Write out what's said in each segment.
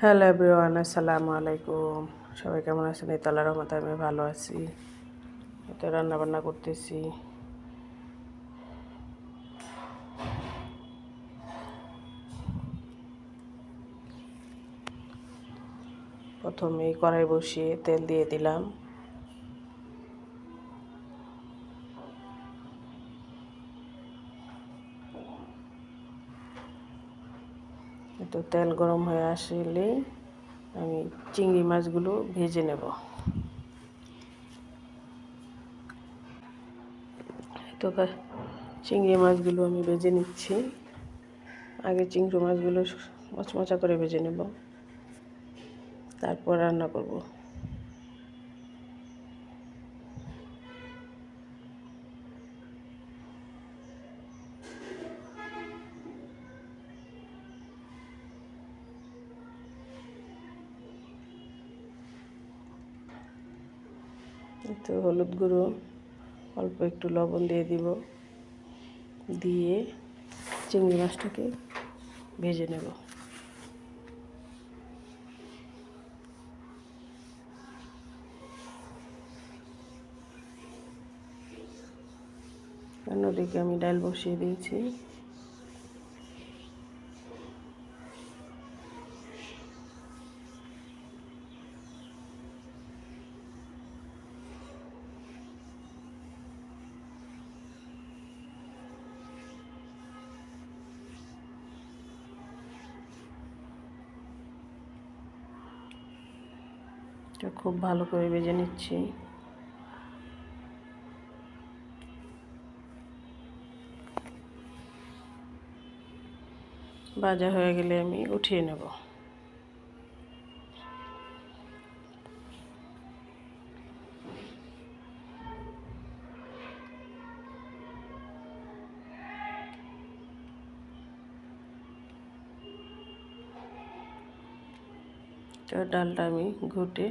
Hello everyone, আসসালামু আলাইকুম। সবাই কেমন আছেন? এই তলার মতো আমি ভালো আছি। এতে রান্নাবান্না করতেছি। প্রথমে কড়াই বসিয়ে তেল দিয়ে দিলাম। তো তেল গরম হয়ে আসলে আমি চিংড়ি মাছগুলো ভেজে নেব। তো চিংড়ি মাছগুলো আমি ভেজে নিচ্ছি। আগে চিংড়ি মাছগুলো মচমচা করে ভেজে নেব। তারপর রান্না করব। একটু হলুদ গুঁড়ো, অল্প একটু লবণ দিয়ে দিব। দিয়ে চিংড়ি মাছটাকে ভেজে নেব। অন্যদিকে আমি ডাল বসিয়ে দিয়েছি। খুব ভালো করে ভেজে নিচ্ছি। বাজা হয়ে গেলে আমি উঠিয়ে নেব। তো ডালটা আমি ঘুটে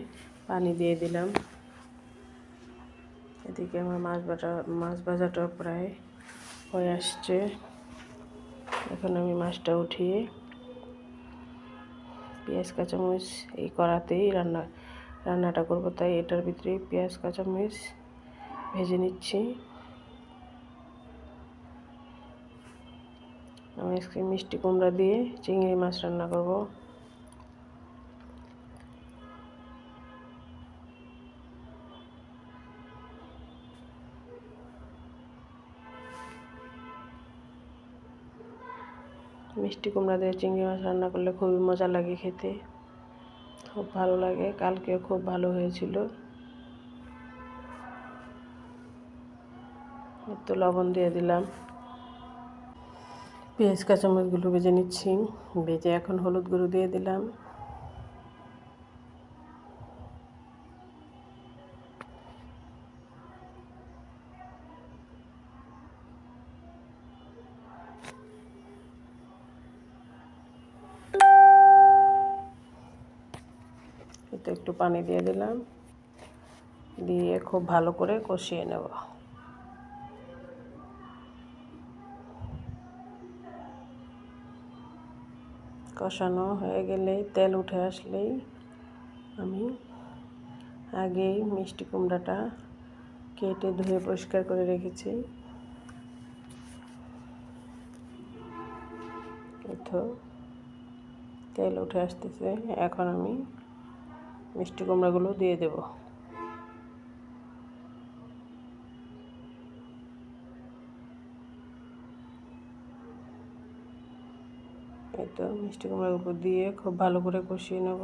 পানি দিয়ে দিলাম। এদিকে আমার মাছ বাটা মাছ ভাজাটা প্রায় হয়ে আসছে। এখন আমি মাছটা উঠিয়ে পেঁয়াজ, কাঁচামরিচ এই কড়াতেই রান্না, রান্নাটা করব। তাই এটার ভিতরে পেঁয়াজ, কাঁচামরিচ ভেজে নিচ্ছি। আমি আজকে মিষ্টি কুমড়া দিয়ে চিংড়ি মাছ রান্না করব। মিষ্টি কুমড়া দিয়ে চিংড়ি মাছ রান্না করলে খুবই মজা লাগে খেতে। খুব ভালো লাগে। কালকে খুব ভালো হয়েছিল। একটু লবণ দিয়ে দিলাম। পেঁয়াজ, কাঁচামরিচগুলো ভেজে নিচ্ছি। ভেজে এখন হলুদ গুঁড়ো দিয়ে দিলাম। এতে একটু পানি দিয়ে দিলাম। দিয়ে খুব ভালো করে কষিয়ে নেব। কষানো হয়ে গেলেই তেল উঠে আসলেই আমি আগেই মিষ্টি কুমড়াটা কেটে ধুয়ে পরিষ্কার করে রেখেছি। তেল উঠে আসতেছে। এখন আমি মিষ্টি কুমড়াগুলো দিয়ে দেব। এই তো মিষ্টি উপর দিয়ে খুব ভালো করে কষিয়ে নেব।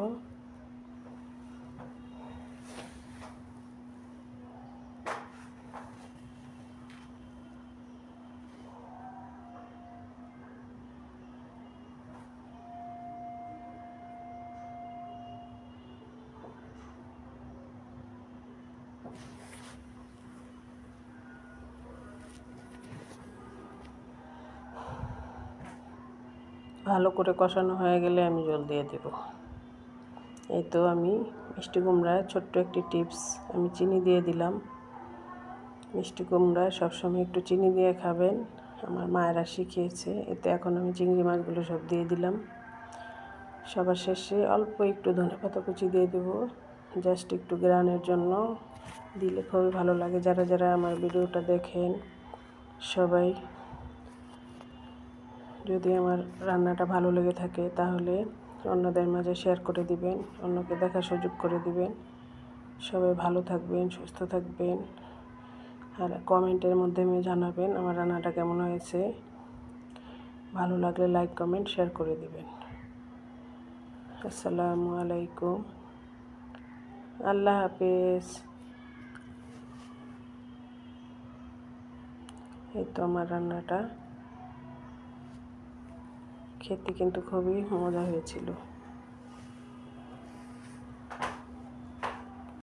ভালো করে কষানো হয়ে গেলে আমি জল দিয়ে দেব। এই তো আমি মিষ্টি কুমড়ায় ছোট্ট একটি টিপস আমি চিনি দিয়ে দিলাম। মিষ্টি কুমড়ায় সবসময় একটু চিনি দিয়ে খাবেন। আমার মায়েরা শিখিয়েছে, এতে এখন আমি চিংড়ি মাছগুলো সব দিয়ে দিলাম। সবার শেষে অল্প একটু ধনে পাতা কুচি দিয়ে দেবো। জাস্ট একটু গ্রানের জন্য। দিলে খুবই ভালো লাগে। যারা যারা আমার ভিডিওটা দেখেন, সবাই যদি আমার রান্নাটা ভালো লেগে থাকে, তাহলে অন্যদের মাঝে শেয়ার করে দিবেন, অন্যকে দেখার সুযোগ করে দিবেন। সবাই ভালো থাকবেন, সুস্থ থাকবেন। আর কমেন্টের মাধ্যমে জানাবেন আমার রান্নাটা কেমন হয়েছে। ভালো লাগলে লাইক কমেন্ট শেয়ার করে দিবেন। আসসালামু আলাইকুম। আল্লাহ হাফেজ। এই তো আমার রান্নাটা। খেতে কিন্তু খুবই মজা হয়েছিল।